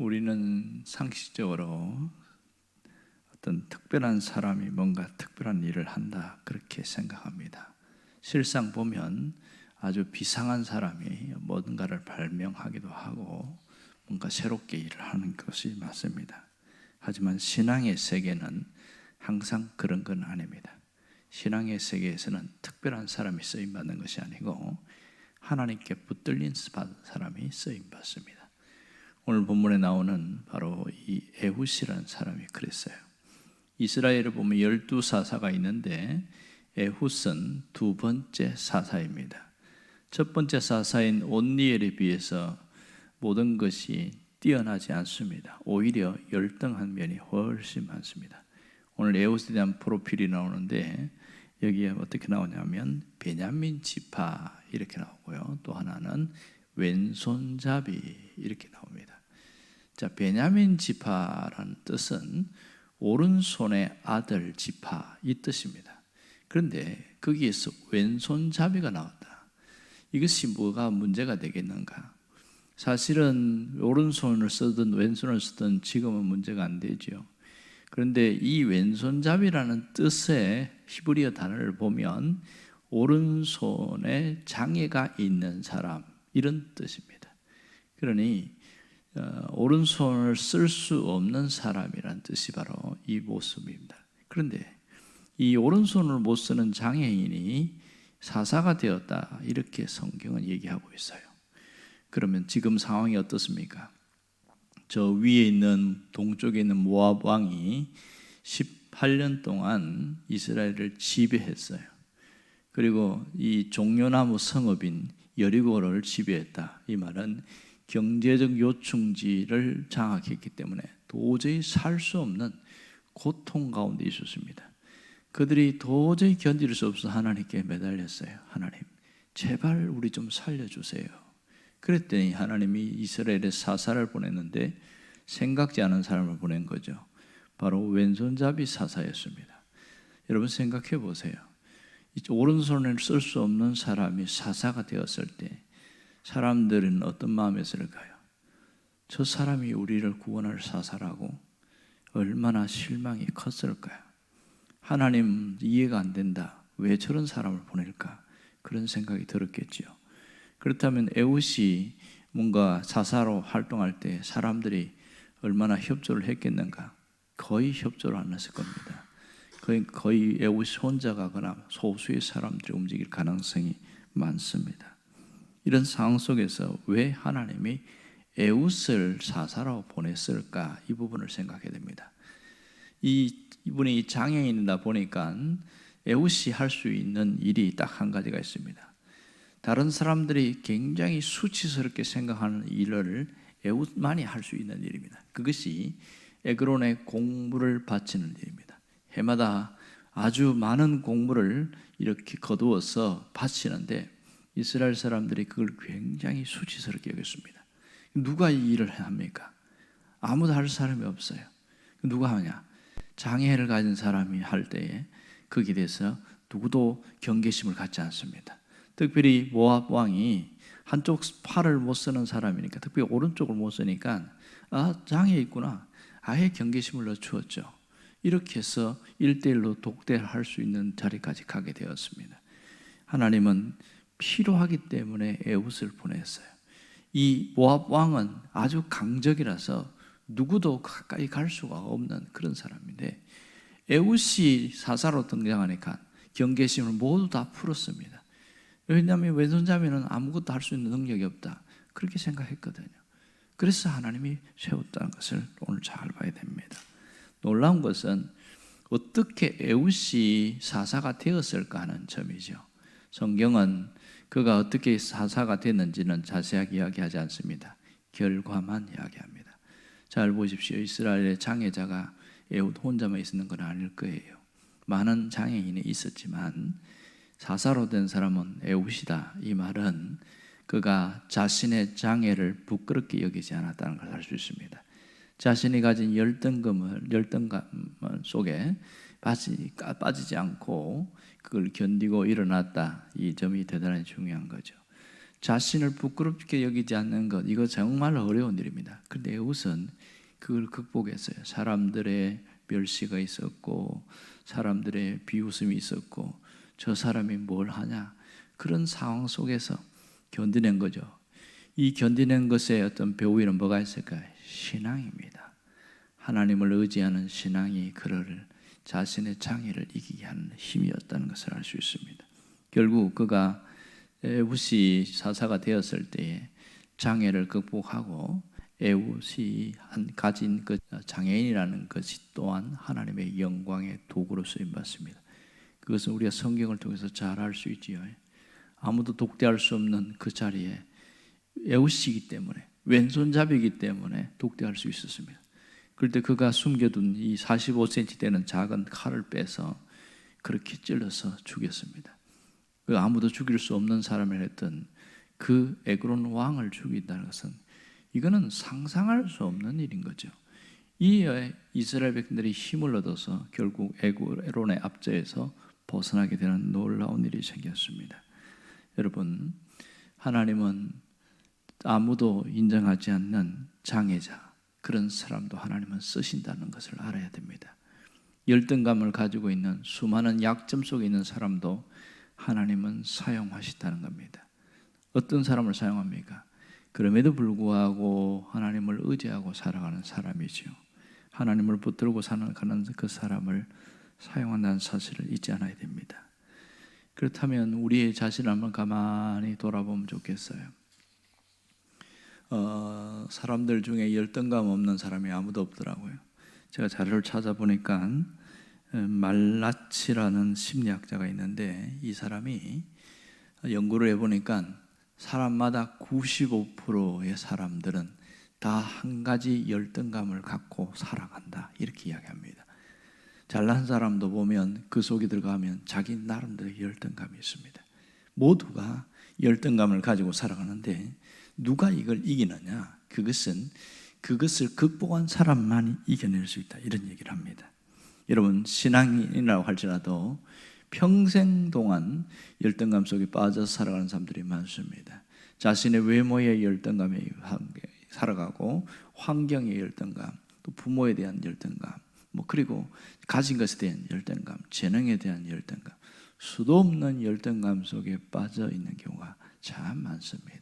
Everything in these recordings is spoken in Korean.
우리는 상식적으로 어떤 특별한 사람이 뭔가 특별한 일을 한다 그렇게 생각합니다. 실상 보면 아주 비상한 사람이 뭔가를 발명하기도 하고 뭔가 새롭게 일을 하는 것이 맞습니다. 하지만 신앙의 세계는 항상 그런 건 아닙니다. 신앙의 세계에서는 특별한 사람이 쓰임 받는 것이 아니고 하나님께 붙들린 사람이 쓰임 받습니다. 오늘 본문에 나오는 바로 이 에훗이라는 사람이 그랬어요. 이스라엘을 보면 열두 사사가 있는데 에훗은 두 번째 사사입니다. 첫 번째 사사인 온니엘에 비해서 모든 것이 뛰어나지 않습니다. 오히려 열등한 면이 훨씬 많습니다. 오늘 에훗에 대한 프로필이 나오는데 여기에 어떻게 나오냐면 베냐민 지파 이렇게 나오고요. 또 하나는 왼손잡이 이렇게 나옵니다. 자, 베냐민 지파라는 뜻은 오른손의 아들 지파 이 뜻입니다. 그런데 거기에서 왼손잡이가 나왔다. 이것이 뭐가 문제가 되겠는가? 사실은 오른손을 쓰든 왼손을 쓰든 지금은 문제가 안 되죠. 그런데 이 왼손잡이라는 뜻의 히브리어 단어를 보면 오른손에 장애가 있는 사람 이런 뜻입니다. 그러니 어, 오른손을 쓸 수 없는 사람이란 뜻이 바로 이 모습입니다. 그런데 이 오른손을 못 쓰는 장애인이 사사가 되었다 이렇게 성경은 얘기하고 있어요. 그러면 지금 상황이 어떻습니까? 저 위에 있는 동쪽에 있는 모압 왕이 18년 동안 이스라엘을 지배했어요. 그리고 이 종려나무 성읍인 여리고를 지배했다. 이 말은 경제적 요충지를 장악했기 때문에 도저히 살 수 없는 고통 가운데 있었습니다. 그들이 도저히 견딜 수 없어 하나님께 매달렸어요. 하나님, 제발 우리 좀 살려주세요. 그랬더니 하나님이 이스라엘에 사사를 보냈는데 생각지 않은 사람을 보낸 거죠. 바로 왼손잡이 사사였습니다. 여러분 생각해 보세요. 오른손을 쓸 수 없는 사람이 사사가 되었을 때 사람들은 어떤 마음에 들까요? 저 사람이 우리를 구원할 사사라고 얼마나 실망이 컸을까요? 하나님 이해가 안 된다. 왜 저런 사람을 보낼까? 그런 생각이 들었겠지요. 그렇다면 에웃이 뭔가 사사로 활동할 때 사람들이 얼마나 협조를 했겠는가? 거의 협조를 안 했을 겁니다. 거의, 거의 에웃이 혼자 가거나 소수의 사람들이 움직일 가능성이 많습니다. 이런 상황 속에서 왜 하나님이 에웃을 사사로 보냈을까? 이 부분을 생각해야 됩니다. 이, 이분이 장애인이다 보니까 에웃이 할 수 있는 일이 딱 한 가지가 있습니다. 다른 사람들이 굉장히 수치스럽게 생각하는 일을 에웃만이 할 수 있는 일입니다. 그것이 에그론의 공물을 바치는 일입니다. 해마다 아주 많은 공물을 이렇게 거두어서 바치는데 이스라엘 사람들이 그걸 굉장히 수치스럽게 여겼습니다. 누가 이 일을 합니까? 아무도 할 사람이 없어요. 누가 하냐? 장애를 가진 사람이 할 때에 거기에 대해서 누구도 경계심을 갖지 않습니다. 특별히 모압 왕이 한쪽 팔을 못 쓰는 사람이니까 특별히 오른쪽을 못 쓰니까 아 장애 있구나 아예 경계심을 넣주었죠. 이렇게 해서 일대일로 독대할 수 있는 자리까지 가게 되었습니다. 하나님은 필요하기 때문에 에웃을 보냈어요. 이 모압 왕은 아주 강적이라서 누구도 가까이 갈 수가 없는 그런 사람인데 에웃이 사사로 등장하니까 경계심을 모두 다 풀었습니다. 왜냐하면 왼손잡이는 아무것도 할 수 있는 능력이 없다. 그렇게 생각했거든요. 그래서 하나님이 세웠다는 것을 오늘 잘 봐야 됩니다. 놀라운 것은 어떻게 에웃이 사사가 되었을까 하는 점이죠. 성경은 그가 어떻게 사사가 됐는지는 자세하게 이야기하지 않습니다. 결과만 이야기합니다. 잘 보십시오. 이스라엘의 장애자가 에웃 혼자만 있는 건 아닐 거예요. 많은 장애인이 있었지만 사사로 된 사람은 에웃이다. 이 말은 그가 자신의 장애를 부끄럽게 여기지 않았다는 걸 알 수 있습니다. 자신이 가진 열등감을 열등감 속에 빠지, 빠지지 않고 그걸 견디고 일어났다. 이 점이 대단히 중요한 거죠. 자신을 부끄럽게 여기지 않는 것 이거 정말 어려운 일입니다. 그런데 우선 그걸 극복했어요. 사람들의 멸시가 있었고 사람들의 비웃음이 있었고 저 사람이 뭘 하냐 그런 상황 속에서 견디는 거죠. 이 견디는 것의 어떤 배우에는 뭐가 있을까요? 신앙입니다. 하나님을 의지하는 신앙이 그를 자신의 장애를 이기게 하는 힘이었다는 것을 알 수 있습니다. 결국 그가 에웃이 사사가 되었을 때에 장애를 극복하고 에웃이 한 가진 그 장애인이라는 것이 또한 하나님의 영광의 도구로 쓰임 받습니다. 그것은 우리가 성경을 통해서 잘 알 수 있지요. 아무도 독대할 수 없는 그 자리에 에웃이기 때문에 왼손잡이기 때문에 독대할 수 있었습니다. 그럴 그가 숨겨둔 이 45cm 되는 작은 칼을 빼서 그렇게 찔러서 죽였습니다. 그 아무도 죽일 수 없는 사람을 했던 그 에그론 왕을 죽인다는 것은 이거는 상상할 수 없는 일인 거죠. 이 이스라엘 백성들이 힘을 얻어서 결국 에그론의 압제에서 벗어나게 되는 놀라운 일이 생겼습니다. 여러분, 하나님은 아무도 인정하지 않는 장애자, 그런 사람도 하나님은 쓰신다는 것을 알아야 됩니다. 열등감을 가지고 있는 수많은 약점 속에 있는 사람도 하나님은 사용하시다는 겁니다. 어떤 사람을 사용합니까? 그럼에도 불구하고 하나님을 의지하고 살아가는 사람이죠. 하나님을 붙들고 살아가는 그 사람을 사용한다는 사실을 잊지 않아야 됩니다. 그렇다면 우리의 자신을 한번 가만히 돌아보면 좋겠어요. 어, 사람들 중에 열등감 없는 사람이 아무도 없더라고요. 제가 자료를 찾아보니까 어, 말라치라는 심리학자가 있는데 이 사람이 연구를 해보니까 사람마다 95%의 사람들은 다 한 가지 열등감을 갖고 살아간다 이렇게 이야기합니다. 잘난 사람도 보면 그 속에 들어가면 자기 나름대로 열등감이 있습니다. 모두가 열등감을 가지고 살아가는데 누가 이걸 이기느냐? 그것은 그것을 극복한 사람만이 이겨낼 수 있다. 이런 얘기를 합니다. 여러분, 신앙인이라고 할지라도 평생 동안 열등감 속에 빠져 살아가는 사람들이 많습니다. 자신의 외모의 열등감에 살아가고 환경의 열등감, 또 부모에 대한 열등감, 뭐 그리고 가진 것에 대한 열등감, 재능에 대한 열등감, 수도 없는 열등감 속에 빠져 있는 경우가 참 많습니다.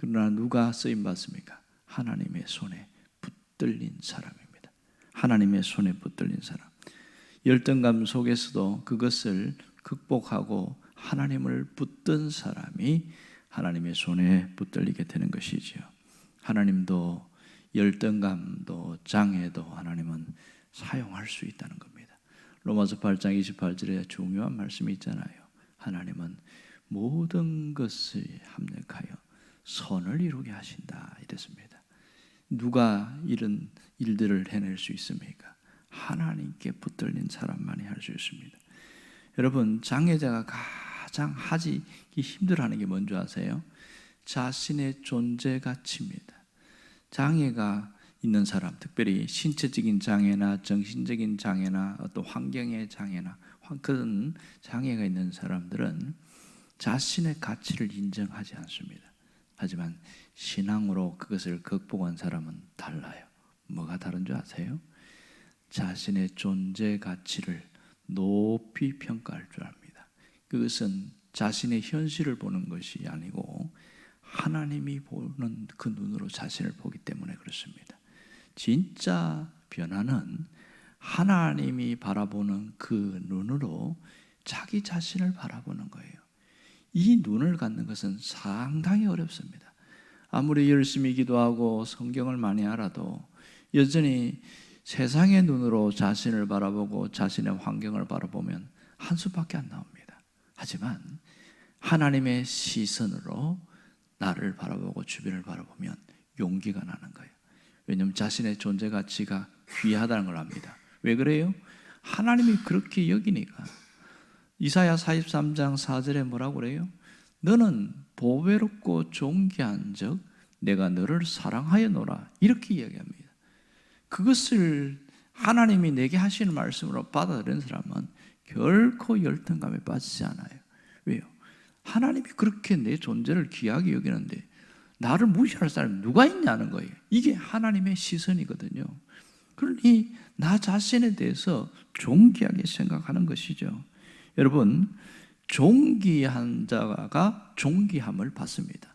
그러나 누가 쓰임 받습니까? 하나님의 손에 붙들린 사람입니다. 하나님의 손에 붙들린 사람. 열등감 속에서도 그것을 극복하고 하나님을 붙든 사람이 하나님의 손에 붙들리게 되는 것이지요. 하나님도 열등감도 장애도 하나님은 사용할 수 있다는 겁니다. 로마서 8장 28절에 중요한 말씀이 있잖아요. 하나님은 모든 것을 합력하여 선을 이루게 하신다 이랬습니다. 누가 이런 일들을 해낼 수 있습니까? 하나님께 붙들린 사람만이 할 수 있습니다. 여러분 장애자가 가장 하기 힘들어하는 게 뭔지 아세요? 자신의 존재 가치입니다. 장애가 있는 사람, 특별히 신체적인 장애나 정신적인 장애나 어떤 환경의 장애나 그런 장애가 있는 사람들은 자신의 가치를 인정하지 않습니다. 하지만 신앙으로 그것을 극복한 사람은 달라요. 뭐가 다른 줄 아세요? 자신의 존재 가치를 높이 평가할 줄 압니다. 그것은 자신의 현실을 보는 것이 아니고 하나님이 보는 그 눈으로 자신을 보기 때문에 그렇습니다. 진짜 변화는 하나님이 바라보는 그 눈으로 자기 자신을 바라보는 거예요. 이 눈을 갖는 것은 상당히 어렵습니다. 아무리 열심히 기도하고 성경을 많이 알아도 여전히 세상의 눈으로 자신을 바라보고 자신의 환경을 바라보면 한 수밖에 안 나옵니다. 하지만 하나님의 시선으로 나를 바라보고 주변을 바라보면 용기가 나는 거예요. 왜냐하면 자신의 존재 가치가 귀하다는 걸 압니다. 왜 그래요? 하나님이 그렇게 여기니까. 이사야 43장 4절에 뭐라고 그래요? 너는 보배롭고 존귀한즉 내가 너를 사랑하여노라 이렇게 이야기합니다. 그것을 하나님이 내게 하시는 말씀으로 받아들인 사람은 결코 열등감에 빠지지 않아요. 왜요? 하나님이 그렇게 내 존재를 귀하게 여기는데 나를 무시할 사람이 누가 있냐는 거예요. 이게 하나님의 시선이거든요. 그러니 나 자신에 대해서 존귀하게 생각하는 것이죠. 여러분, 존귀한 자가 존귀함을 받습니다.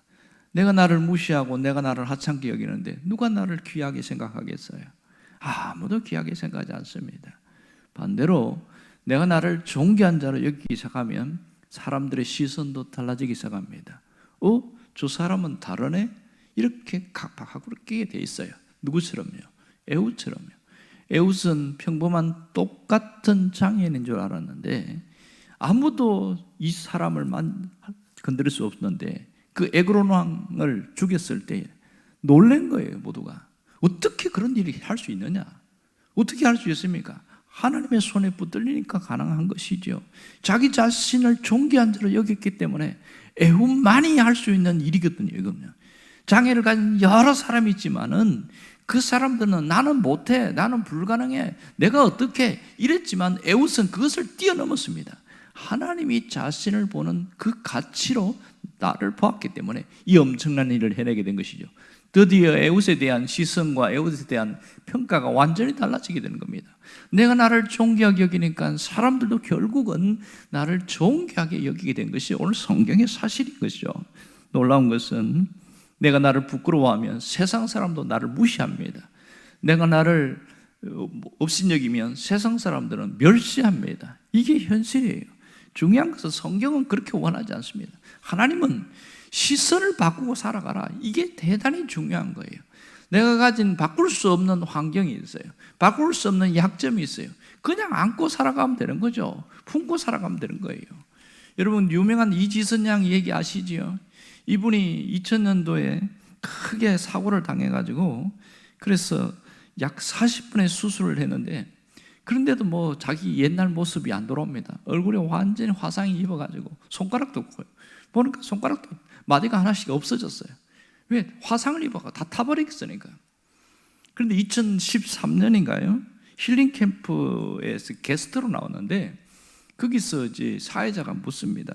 내가 나를 무시하고 내가 나를 하찮게 여기는데 누가 나를 귀하게 생각하겠어요? 아무도 귀하게 생각하지 않습니다. 반대로 내가 나를 존귀한 자로 여기기 시작하면 사람들의 시선도 달라지기 시작합니다. 어? 저 사람은 다르네? 이렇게 각박하고 그렇게 돼 있어요. 누구처럼요? 에우처럼요. 에웃은 평범한 똑같은 장애인인 줄 알았는데 아무도 이 사람을 만 건드릴 수 없는데 그 에그론 왕을 죽였을 때 놀란 거예요, 모두가. 어떻게 그런 일이 할 수 있느냐? 어떻게 할 수 있습니까? 하나님의 손에 붙들리니까 가능한 것이죠. 자기 자신을 존귀한 자로 여겼기 때문에 애움만이 할 수 있는 일이거든요, 이거는. 장애를 가진 여러 사람이 있지만은 그 사람들은 나는 못해, 나는 불가능해, 내가 어떻게 이랬지만 에웃은 그것을 뛰어넘었습니다. 하나님이 자신을 보는 그 가치로 나를 보았기 때문에 이 엄청난 일을 해내게 된 것이죠. 드디어 에웃에 대한 시선과 에웃에 대한 평가가 완전히 달라지게 되는 겁니다. 내가 나를 존귀하게 여기니까 사람들도 결국은 나를 존귀하게 여기게 된 것이 오늘 성경의 사실인 것이죠. 놀라운 것은 내가 나를 부끄러워하면 세상 사람도 나를 무시합니다. 내가 나를 업신여기면 세상 사람들은 멸시합니다. 이게 현실이에요. 중요한 것은 성경은 그렇게 원하지 않습니다. 하나님은 시선을 바꾸고 살아가라. 이게 대단히 중요한 거예요. 내가 가진 바꿀 수 없는 환경이 있어요. 바꿀 수 없는 약점이 있어요. 그냥 안고 살아가면 되는 거죠. 품고 살아가면 되는 거예요. 여러분 유명한 이지선 양 얘기 아시지요? 이분이 2000년도에 크게 사고를 당해 가지고 그래서 약 40분의 수술을 했는데 그런데도 뭐 자기 옛날 모습이 안 돌아옵니다. 얼굴에 완전히 화상이 입어가지고 손가락도 없고요. 보니까 손가락도 마디가 하나씩 없어졌어요. 왜? 화상을 입어가 다 타버리겠으니까. 그런데 2013년인가요? 힐링 캠프에서 게스트로 나왔는데 거기서 이제 사회자가 묻습니다.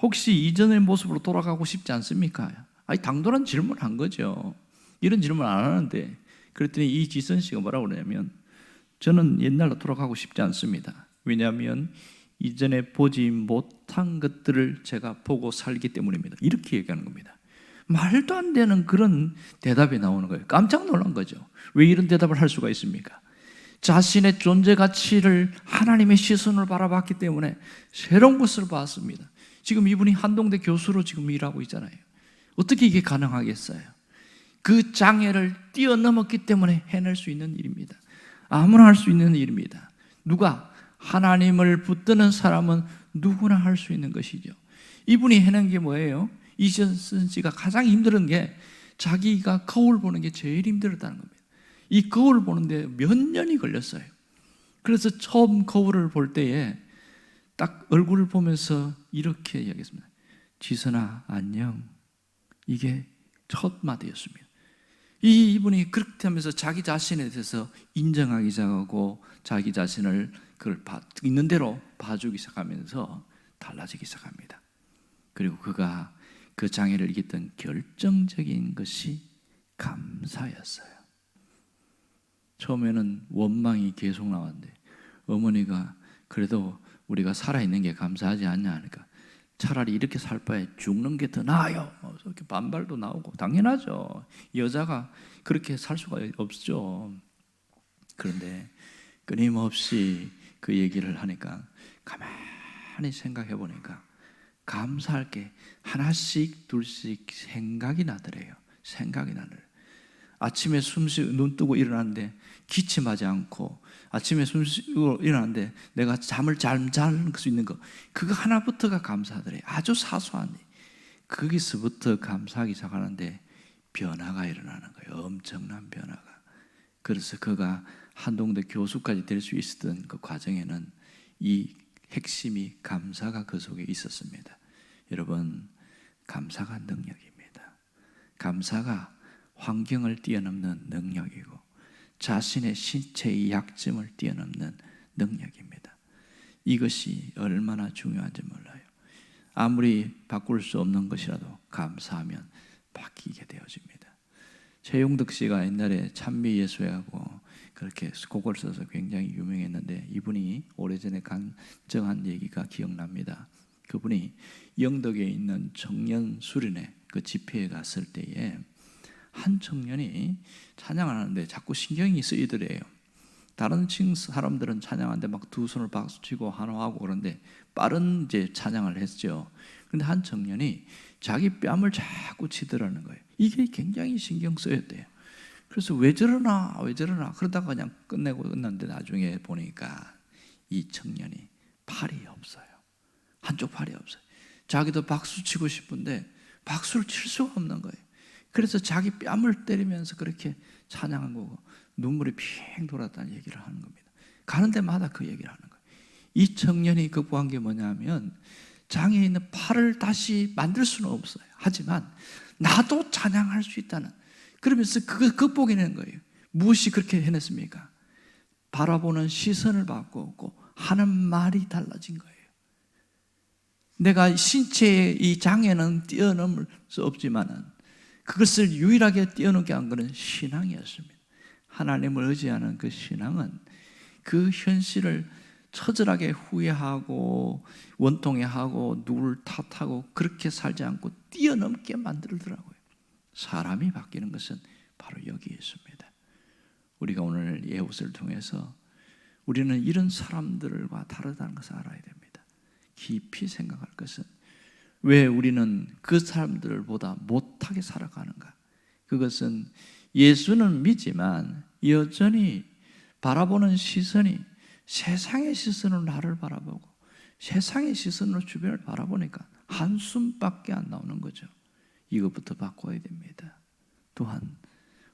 혹시 이전의 모습으로 돌아가고 싶지 않습니까? 아니 당돌한 질문을 한 거죠. 이런 질문 안 하는데 그랬더니 이 지선 씨가 뭐라고 그러냐면 저는 옛날로 돌아가고 싶지 않습니다. 왜냐하면 이전에 보지 못한 것들을 제가 보고 살기 때문입니다. 이렇게 얘기하는 겁니다. 말도 안 되는 그런 대답이 나오는 거예요. 깜짝 놀란 거죠. 왜 이런 대답을 할 수가 있습니까? 자신의 존재 가치를 하나님의 시선으로 바라봤기 때문에 새로운 것을 봤습니다. 지금 이분이 한동대 교수로 지금 일하고 있잖아요. 어떻게 이게 가능하겠어요? 그 장애를 뛰어넘었기 때문에 해낼 수 있는 일입니다. 아무나 할 수 있는 일입니다. 누가 하나님을 붙드는 사람은 누구나 할 수 있는 것이죠. 이분이 해낸 게 뭐예요? 이전선 씨가 가장 힘든 게 자기가 거울 보는 게 제일 힘들었다는 겁니다. 이 거울 보는데 몇 년이 걸렸어요. 그래서 처음 거울을 볼 때에 딱 얼굴을 보면서 이렇게 이야기했습니다. 지선아, 안녕. 이게 첫 마디였습니다. 이 이분이 그렇게 하면서 자기 자신에 대해서 인정하기 시작하고 자기 자신을 그걸 봐, 있는 대로 봐주기 시작하면서 달라지기 시작합니다. 그리고 그가 그 장애를 이겼던 결정적인 것이 감사였어요. 처음에는 원망이 계속 나왔는데 어머니가 그래도 우리가 살아있는 게 감사하지 않냐 하니까 차라리 이렇게 살 바에 죽는 게 더 나아요. 이렇게 반발도 나오고 당연하죠. 여자가 그렇게 살 수가 없죠. 그런데 끊임없이 그 얘기를 하니까 가만히 생각해 보니까 감사할 게 하나씩 둘씩 생각이 나더래요. 생각이 나더래요. 아침에 숨쉬 눈 뜨고 일어나는데 기침하지 않고 아침에 숨쉬고 일어나는데 내가 잠을 잘 잘 수 있는 거 그거 하나부터가 감사하더래. 아주 사소한 일. 거기서부터 감사하기 시작하는데 변화가 일어나는 거예요. 엄청난 변화가. 그래서 그가 한동대 교수까지 될 수 있었던 그 과정에는 이 핵심이 감사가 그 속에 있었습니다. 여러분, 감사가 능력입니다. 감사가 환경을 뛰어넘는 능력이고 자신의 신체의 약점을 뛰어넘는 능력입니다. 이것이 얼마나 중요한지 몰라요. 아무리 바꿀 수 없는 것이라도 감사하면 바뀌게 되어집니다. 최용덕 씨가 옛날에 찬미 예수회하고 그렇게 곡을 써서 굉장히 유명했는데 이분이 오래전에 간증한 얘기가 기억납니다. 그분이 영덕에 있는 청년 수련회 그 집회에 갔을 때에 한 청년이 찬양을 하는데 자꾸 신경이 쓰이더래요. 다른 친 사람들은 찬양하는데 막 두 손을 박수치고 환호하고 그런데 빠른 이제 찬양을 했죠. 근데 한 청년이 자기 뺨을 자꾸 치더라는 거예요. 이게 굉장히 신경 쓰였대요. 그래서 왜 저러나 왜 저러나 그러다가 그냥 끝내고 끝났는데 나중에 보니까 이 청년이 팔이 없어요. 한쪽 팔이 없어요. 자기도 박수 치고 싶은데 박수를 칠 수가 없는 거예요. 그래서 자기 뺨을 때리면서 그렇게 찬양한 거고 눈물이 핑 돌았다는 얘기를 하는 겁니다. 가는 데마다 그 얘기를 하는 거예요. 이 청년이 극복한 게 뭐냐면 장에 있는 팔을 다시 만들 수는 없어요. 하지만 나도 찬양할 수 있다는 그러면서 그걸 극복해낸 거예요. 무엇이 그렇게 해냈습니까? 바라보는 시선을 바꾸고 하는 말이 달라진 거예요. 내가 신체의 이 장애는 뛰어넘을 수 없지만은 그것을 유일하게 뛰어넘게 한 것은 신앙이었습니다. 하나님을 의지하는 그 신앙은 그 현실을 처절하게 후회하고 원통해 하고 누굴 탓하고 그렇게 살지 않고 뛰어넘게 만들더라고요. 사람이 바뀌는 것은 바로 여기에 있습니다. 우리가 오늘 예옷을 통해서 우리는 이런 사람들과 다르다는 것을 알아야 됩니다. 깊이 생각할 것은 왜 우리는 그 사람들보다 못하게 살아가는가? 그것은 예수는 믿지만 여전히 바라보는 시선이 세상의 시선으로 나를 바라보고 세상의 시선으로 주변을 바라보니까 한숨밖에 안 나오는 거죠. 이것부터 바꿔야 됩니다. 또한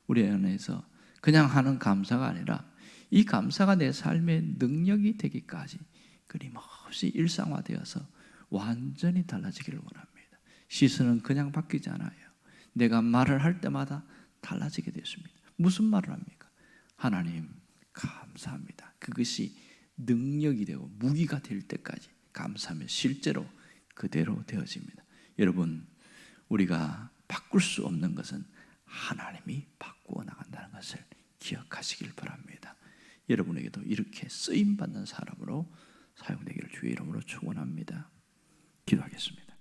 우리 안에서 그냥 하는 감사가 아니라 이 감사가 내 삶의 능력이 되기까지 끊임없이 일상화되어서 완전히 달라지기를 원합니다. 시선은 그냥 바뀌지 않아요. 내가 말을 할 때마다 달라지게 되었습니다. 무슨 말을 합니까? 하나님 감사합니다. 그것이 능력이 되고 무기가 될 때까지 감사하면 실제로 그대로 되어집니다. 여러분 우리가 바꿀 수 없는 것은 하나님이 바꾸어 나간다는 것을 기억하시길 바랍니다. 여러분에게도 이렇게 쓰임 받는 사람으로 사용되기를 주의 이름으로 축원합니다. 기도하겠습니다.